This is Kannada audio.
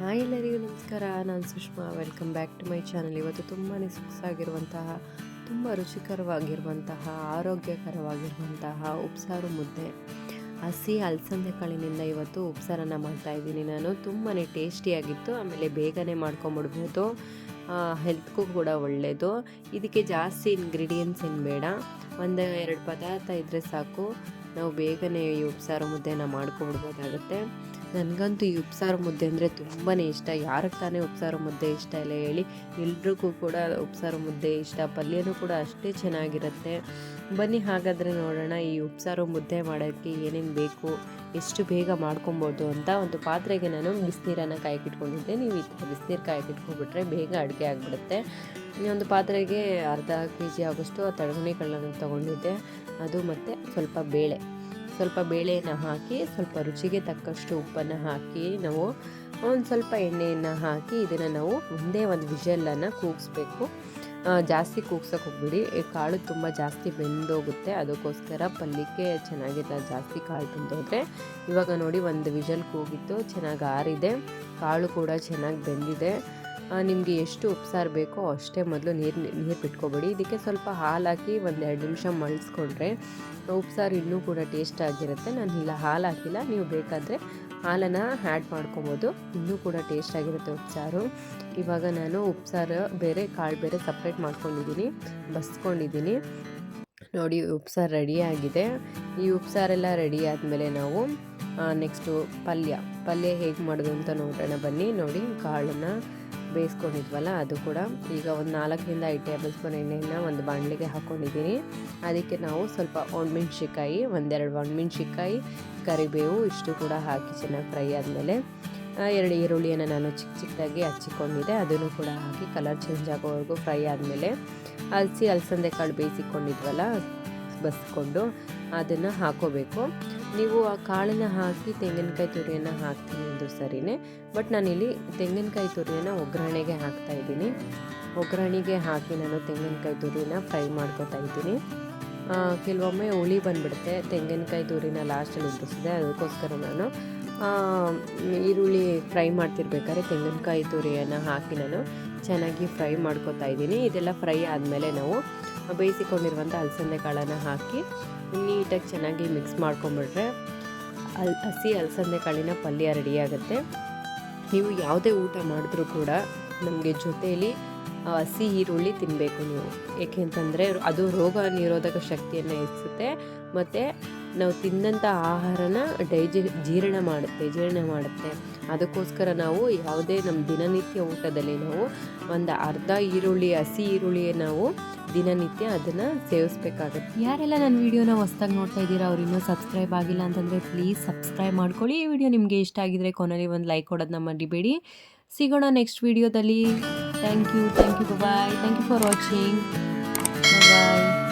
ಹಾಯ್ ಎಲ್ಲರಿಗೂ ನಮಸ್ಕಾರ, ನಾನು Sushma. Welcome back to my channel ಇವತ್ತು ತುಂಬಾ ಸೊಗಸಾಗಿರುವಂತಹ ತುಂಬ ರುಚಿಕರವಾಗಿರುವಂತಹ, ಆರೋಗ್ಯಕರವಾಗಿರುವಂತಹ ಉಪ್ಸಾರು ಮುದ್ದೆ. ಹಸಿ ಅಲಸಂದೆ ಕಾಳಿನಿಂದ ಇವತ್ತು ಉಪ್ಸಾರನ್ನು ಮಾಡ್ತಾ ಇದ್ದೀನಿ ನಾನು. ತುಂಬಾ ಟೇಸ್ಟಿಯಾಗಿತ್ತು, ಆಮೇಲೆ ಬೇಗನೆ ಮಾಡ್ಕೊಂಬಿಡ್ಬೋದು. ಹೆಲ್ತ್ಗೂ ಕೂಡ ಒಳ್ಳೆಯದು ಇದಕ್ಕೆ ಜಾಸ್ತಿ ಇಂಗ್ರೀಡಿಯೆಂಟ್ಸ್ ಏನು ಬೇಡ. ಒಂದು ಎರಡು ಪದಾರ್ಥ ಇದ್ದರೆ ಸಾಕು. ನಾವು ಬೇಗನೆ ಈ ಉಪ್ಸಾರು ಮುದ್ದೆನ ಮಾಡ್ಕೊಬಿಡ್ಬೋದಾಗುತ್ತೆ. ನನಗಂತೂ ಈ ಉಪ್ಸಾರು ಮುದ್ದೆ ಅಂದರೆ ತುಂಬಾ ಇಷ್ಟ. ಯಾರಿಗೆ ತಾನೇ ಉಪ್ಸಾರು ಮುದ್ದೆ ಇಷ್ಟ ಇಲ್ಲ ಹೇಳಿ. ಎಲ್ರಿಗೂ ಕೂಡ ಉಪ್ಸಾರು ಮುದ್ದೆ ಇಷ್ಟ. ಪಲ್ಯನೂ ಕೂಡ ಅಷ್ಟೇ ಚೆನ್ನಾಗಿರುತ್ತೆ. ಬನ್ನಿ ಹಾಗಾದರೆ ನೋಡೋಣ ಈ ಉಪ್ಸಾರು ಮುದ್ದೆ ಮಾಡೋಕ್ಕೆ ಏನೇನು ಬೇಕು, ಎಷ್ಟು ಬೇಗ ಮಾಡ್ಕೊಬೋದು ಅಂತ ಒಂದು ಪಾತ್ರೆಗೆ ನಾನು ಬಿಸಿನೀರನ್ನು ಕಾಯಕ್ಕಿಟ್ಕೊಂಡಿದ್ದೆ ನೀವು ಈ ಥರ ಬಿಸಿನೀರು ಕಾಯಕ್ಕಿಟ್ಕೊಂಡ್ಬಿಟ್ರೆ ಬೇಗ ಅಡುಗೆ ಆಗಿಬಿಡುತ್ತೆ. ಒಂದು ಪಾತ್ರೆಗೆ ಅರ್ಧ ಕೆ ಜಿ ಆಗೋಷ್ಟು ತಡಗಣಿ ಕಳ್ಳನ್ನು ತೊಗೊಂಡಿದ್ದೆ. ಅದು ಮತ್ತು ಸ್ವಲ್ಪ ಬೇಳೆ. ಸ್ವಲ್ಪ ಬೇಳೆಯನ್ನು ಹಾಕಿ, ಸ್ವಲ್ಪ ರುಚಿಗೆ ತಕ್ಕಷ್ಟು ಉಪ್ಪನ್ನು ಹಾಕಿ, ನಾವು ಒಂದು ಸ್ವಲ್ಪ ಎಣ್ಣೆಯನ್ನು ಹಾಕಿ ಇದನ್ನು ನಾವು ಒಂದೇ ಒಂದು ವಿಷಲನ್ನು ಕೂಗಿಸ್ಬೇಕು. ಜಾಸ್ತಿ ಕೂಗ್ಸೋಕೆ ಹೋಗ್ಬಿಡಿ. ಕಾಳು ತುಂಬ ಜಾಸ್ತಿ ಬೆಂದೋಗುತ್ತೆ. ಅದಕ್ಕೋಸ್ಕರ ಪಲ್ಯಕ್ಕೆ ಚೆನ್ನಾಗಿಲ್ಲ, ಜಾಸ್ತಿ ಕಾಳು ಬೆಂದೋದ್ರೆ. ಇವಾಗ ನೋಡಿ ಒಂದು ವಿಷಲ್ ಕೂಗಿತ್ತು, ಚೆನ್ನಾಗಿ ಆರಿದೆ. ಕಾಳು ಕೂಡ ಚೆನ್ನಾಗಿ ಬೆಂದಿದೆ. ನಿಮಗೆ ಎಷ್ಟು ಉಪ್ಸಾರು ಬೇಕೋ ಅಷ್ಟೇ ಮೊದಲು ನೀರು ನೀರು ಬಿಟ್ಕೊಬೇಡಿ. ಇದಕ್ಕೆ ಸ್ವಲ್ಪ ಹಾಲು ಹಾಕಿ ಒಂದು ಎರಡು ನಿಮಿಷ ಮಳಿಸ್ಕೊಂಡ್ರೆ ಉಪ್ಸಾರು ಇನ್ನೂ ಕೂಡ ಟೇಸ್ಟ್ ಆಗಿರುತ್ತೆ. ನಾನು ಇಲ್ಲ, ಹಾಲು ಹಾಕಿಲ್ಲ. ನೀವು ಬೇಕಾದರೆ ಹಾಲನ್ನು ಆ್ಯಡ್ ಮಾಡ್ಕೊಬೋದು. ಇನ್ನೂ ಕೂಡ ಟೇಸ್ಟ್ ಆಗಿರುತ್ತೆ ಉಪ್ಸಾರು. ಇವಾಗ ನಾನು ಉಪ್ಸಾರು ಬೇರೆ, ಕಾಳು ಬೇರೆ ಸಪ್ರೇಟ್ ಮಾಡ್ಕೊಂಡಿದ್ದೀನಿ. ಬಸ್ಕೊಂಡಿದ್ದೀನಿ. ನೋಡಿ, ಉಪ್ಸಾರು ರೆಡಿಯಾಗಿದೆ ಈ ಉಪ್ಸಾರೆಲ್ಲ ರೆಡಿ ಆದಮೇಲೆ ನಾವು ನೆಕ್ಸ್ಟು ಪಲ್ಯ. ಪಲ್ಯ ಹೇಗೆ ಮಾಡೋದು ಅಂತ ನೋಡೋಣ ಬನ್ನಿ. ನೋಡಿ, ಕಾಳನ್ನು ಬೇಯಿಸ್ಕೊಂಡಿದ್ವಲ್ಲ, ಅದು ಕೂಡ ಈಗ ಒಂದು ನಾಲ್ಕರಿಂದ ಐದು ಟೇಬಲ್ ಸ್ಪೂನ್ ಎಣ್ಣೆಯನ್ನು ಒಂದು ಬಾಣಲಿಗೆ ಹಾಕ್ಕೊಂಡಿದ್ದೀನಿ ಅದಕ್ಕೆ ನಾವು ಸ್ವಲ್ಪ ಒಣಮೆಣ್ಸಿಕಾಯಿ ಒಂದೆರಡು ಒಣಮೆಣ್ಸಿಕಾಯಿ ಕರಿಬೇವು ಇಷ್ಟು ಕೂಡ ಹಾಕಿ ಚೆನ್ನಾಗಿ ಫ್ರೈ ಆದಮೇಲೆ ಎರಡು ಈರುಳ್ಳಿಯನ್ನು ನಾನು ಚಿಕ್ಕ ಚಿಕ್ಕದಾಗಿ ಹಚ್ಚಿಕೊಂಡಿದ್ದೆ. ಅದನ್ನು ಕೂಡ ಹಾಕಿ ಕಲರ್ ಚೇಂಜ್ ಆಗೋವರೆಗೂ ಫ್ರೈ ಆದಮೇಲೆ ಅಲಸಿ ಅಲಸಂದೆ ಕಾಳು ಬೇಯಿಸಿಕೊಂಡಿದ್ವಲ್ಲ, ಬಸ್ಕೊಂಡು ಅದನ್ನು ಹಾಕೋಬೇಕು. ನೀವು ಆ ಕಾಳನ್ನು ಹಾಕಿ ತೆಂಗಿನಕಾಯಿ ತುರಿಯನ್ನು ಹಾಕ್ತೀನಿ ಅಂದರು ಸರಿಯೇ ಬಟ್ ನಾನಿಲ್ಲಿ ತೆಂಗಿನಕಾಯಿ ತುರಿಯನ್ನು ಒಗ್ಗರಣೆಗೆ ಹಾಕ್ತಾ ಇದ್ದೀನಿ. ಒಗ್ಗರಣೆಗೆ ಹಾಕಿ ನಾನು ತೆಂಗಿನಕಾಯಿ ತುರಿನ ಫ್ರೈ ಮಾಡ್ಕೊತಾ ಇದ್ದೀನಿ. ಕೆಲವೊಮ್ಮೆ ಹುಳಿ ಬಂದುಬಿಡುತ್ತೆ, ತೆಂಗಿನಕಾಯಿ ತುರಿನ ಲಾಸ್ಟಲ್ಲಿ ಉದ್ರಿಸಿದೆ, ಅದಕ್ಕೋಸ್ಕರ ನಾನು ಈರುಳ್ಳಿ ಫ್ರೈ ಮಾಡ್ತಿರ್ಬೇಕಾದ್ರೆ ತೆಂಗಿನಕಾಯಿ ತುರಿಯನ್ನು ಹಾಕಿ ನಾನು ಚೆನ್ನಾಗಿ ಫ್ರೈ ಮಾಡ್ಕೊತಾ ಇದ್ದೀನಿ. ಇದೆಲ್ಲ ಫ್ರೈ ಆದಮೇಲೆ ನಾವು ಬೇಯಿಸಿಕೊಂಡಿರುವಂಥ ಅಲಸಂದೆ ಕಾಳನ್ನು ಹಾಕಿ ನೀಟಾಗಿ ಚೆನ್ನಾಗಿ ಮಿಕ್ಸ್ ಮಾಡ್ಕೊಂಬಿಟ್ರೆ ಅಲ್, ಹಸಿ ಅಲಸಂದೆ ಕಾಳಿನ ಪಲ್ಯ ರೆಡಿಯಾಗುತ್ತೆ ನೀವು ಯಾವುದೇ ಊಟ ಮಾಡಿದ್ರೂ ಕೂಡ ನಮಗೆ ಜೊತೆಯಲ್ಲಿ ಹಸಿ ಈರುಳ್ಳಿ ತಿನ್ನಬೇಕು ನೀವು. ಏಕೆಂತಂದರೆ ಅದು ರೋಗ ನಿರೋಧಕ ಶಕ್ತಿಯನ್ನು ಹೆಚ್ಚಿಸುತ್ತೆ. ಮತ್ತು ನಾವು ತಿಂದಂಥ ಆಹಾರನ ಡೈಜೆ, ಜೀರ್ಣ ಮಾಡುತ್ತೆ ಜೀರ್ಣ ಮಾಡುತ್ತೆ. ಅದಕ್ಕೋಸ್ಕರ ನಾವು ಯಾವುದೇ ನಮ್ಮ ದಿನನಿತ್ಯ ಊಟದಲ್ಲಿ ನಾವು ಒಂದು ಅರ್ಧ ಈರುಳ್ಳಿ, ಹಸಿ ಈರುಳ್ಳಿ ನಾವು ದಿನನಿತ್ಯ ಅದನ್ನು ಸೇವಿಸ್ಬೇಕಾಗುತ್ತೆ. ಯಾರೆಲ್ಲ ನನ್ನ ವೀಡಿಯೋನ ಹೊಸ್ದಾಗಿ ನೋಡ್ತಾ ಇದ್ದೀರಾ, ಅವ್ರು ಇನ್ನೂ ಸಬ್ಸ್ಕ್ರೈಬ್ ಆಗಿಲ್ಲ ಅಂತಂದರೆ ಪ್ಲೀಸ್ ಸಬ್ಸ್ಕ್ರೈಬ್ ಮಾಡ್ಕೊಳ್ಳಿ. ಈ ವಿಡಿಯೋ ನಿಮಗೆ ಇಷ್ಟ ಆಗಿದ್ರೆ ಕೊನೆಯಲ್ಲಿ ಒಂದು ಲೈಕ್ ಕೊಡೋದನ್ನ ಮರಿಬೇಡಿ. ಸಿಗೋಣ ನೆಕ್ಸ್ಟ್ ವಿಡಿಯೋದಲ್ಲಿ. Thank you thank you bye thank you for watching. Bye